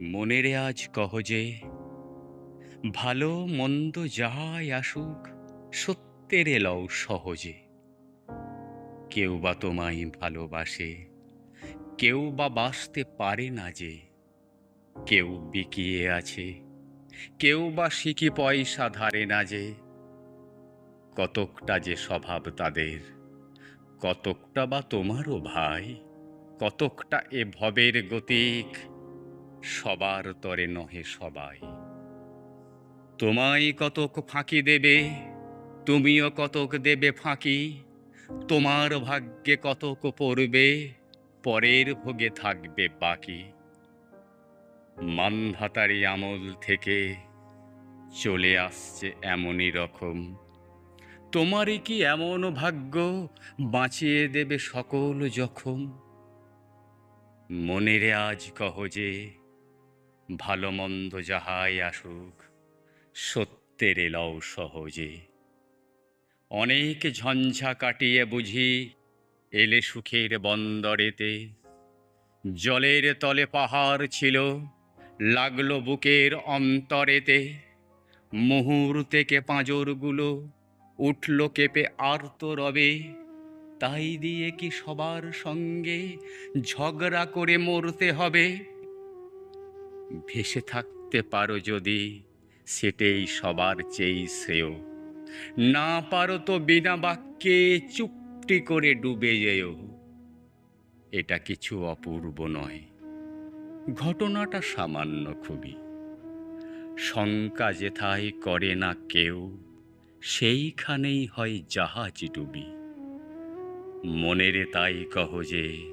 মনেরে আজ কহ যে, ভালো মন্দ যাহাই আসুক, সত্যের এলও সহজে। কেউ বা তোমায় ভালোবাসে, কেউ বা বাসতে পারে না যে। কেউ বিকিয়ে আছে, কেউ বা শিকি পয়সা ধারে না যে। কতকটা যে স্বভাব তাদের, কতকটা বা তোমারও ভাই, কতকটা এ ভবের গতিক। সবার তরে নহে সবাই। তোমায় কতক ফাঁকি দেবে, তুমিও কতক দেবে ফাঁকি, তোমার ভাগ্যে কতক পড়বে, পরের ভোগে থাকবে বাকি। মানধাতারি আমল থেকে চলে আসছে এমনই রকম। তোমারই কি এমন ভাগ্য বাঁচিয়ে দেবে সকল জখম? মনেরে আজ কহ যে ভালো মন্দ যাহাই আসুক, সত্যের এলাও সহজে। অনেক ঝঞ্ঝা কাটিয়ে বুঝি, এলে সুখের বন্দরেতে। জলের তলে পাহাড় ছিল, লাগল বুকের অন্তরেতে। মুহূর্তেকে পাঁজরগুলো উঠল কেঁপে আর্ত রবে। তাই দিয়ে কি সবার সঙ্গে ঝগড়া করে মরতে হবে? ভেসে থাকতে পারো যদি, সেটাই সবার চেয়ে শ্রেয়। না পারো তো বিনা বাক্যে চুপটি করে ডুবে যেও। এটা কিছু অপূর্ব নয়। ঘটনাটা সামান্য খুবই। শঙ্কা যেথায় করে না কেউ, সেইখানেই হয় জাহাজ ডুবি। মনেরে তাই কহ যে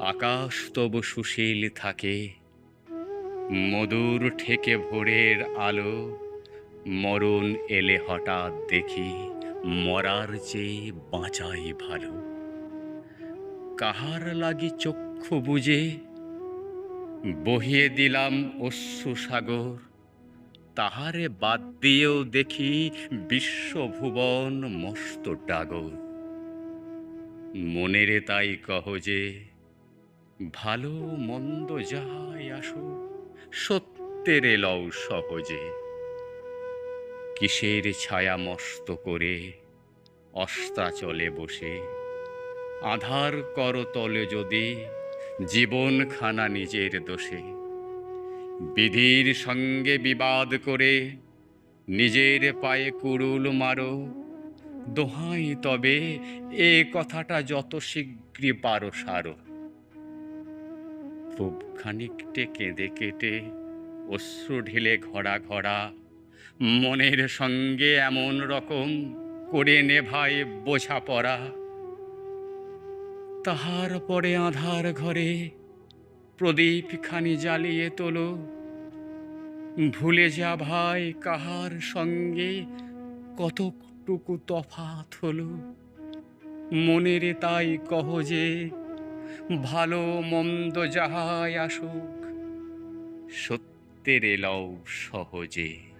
আকাশ তবু সুশীল থাকে, মধুর ঠেকে ভোরের আলো, মরণ এলে হঠাৎ দেখি মরার চেয়ে বাঁচাই ভালো। কাহার লাগি চক্ষু বুঝে, বহিয়ে দিলাম অশ্রু সাগর, তাহারে বাদ দিয়েও দেখি বিশ্বভুবন মস্ত ডাগর। মনেরে তাই কহ যে ভালো মন্দ যাহাই আসুক, সত্যের এলও সহজে। কিসের ছায়া মস্ত করে অস্তাচলে বসে? আধার করতলে যদি জীবন খানা নিজের দোষে। বিধির সঙ্গে বিবাদ করে নিজের পায়ে কুড়ুল মারো। দোহাই তবে এ কথাটা যত শীঘ্রই পারো সারো। খুব খানিকটে কেঁদে কেটে, অশ্রু ঢেলে ঘড়া ঘড়া, মনের সঙ্গে এমন রকম করে নেভায় বোঝা পড়া তাহার পরে আধার ঘরে প্রদীপ খানি জ্বালিয়ে তোলো। ভুলে যা ভাই, কাহার সঙ্গে কতটুকু তফাত হলো। মনেরে তাই কহ যে ভালো মন্দ যাহাই আসুক সত্যের এলাও সহজে।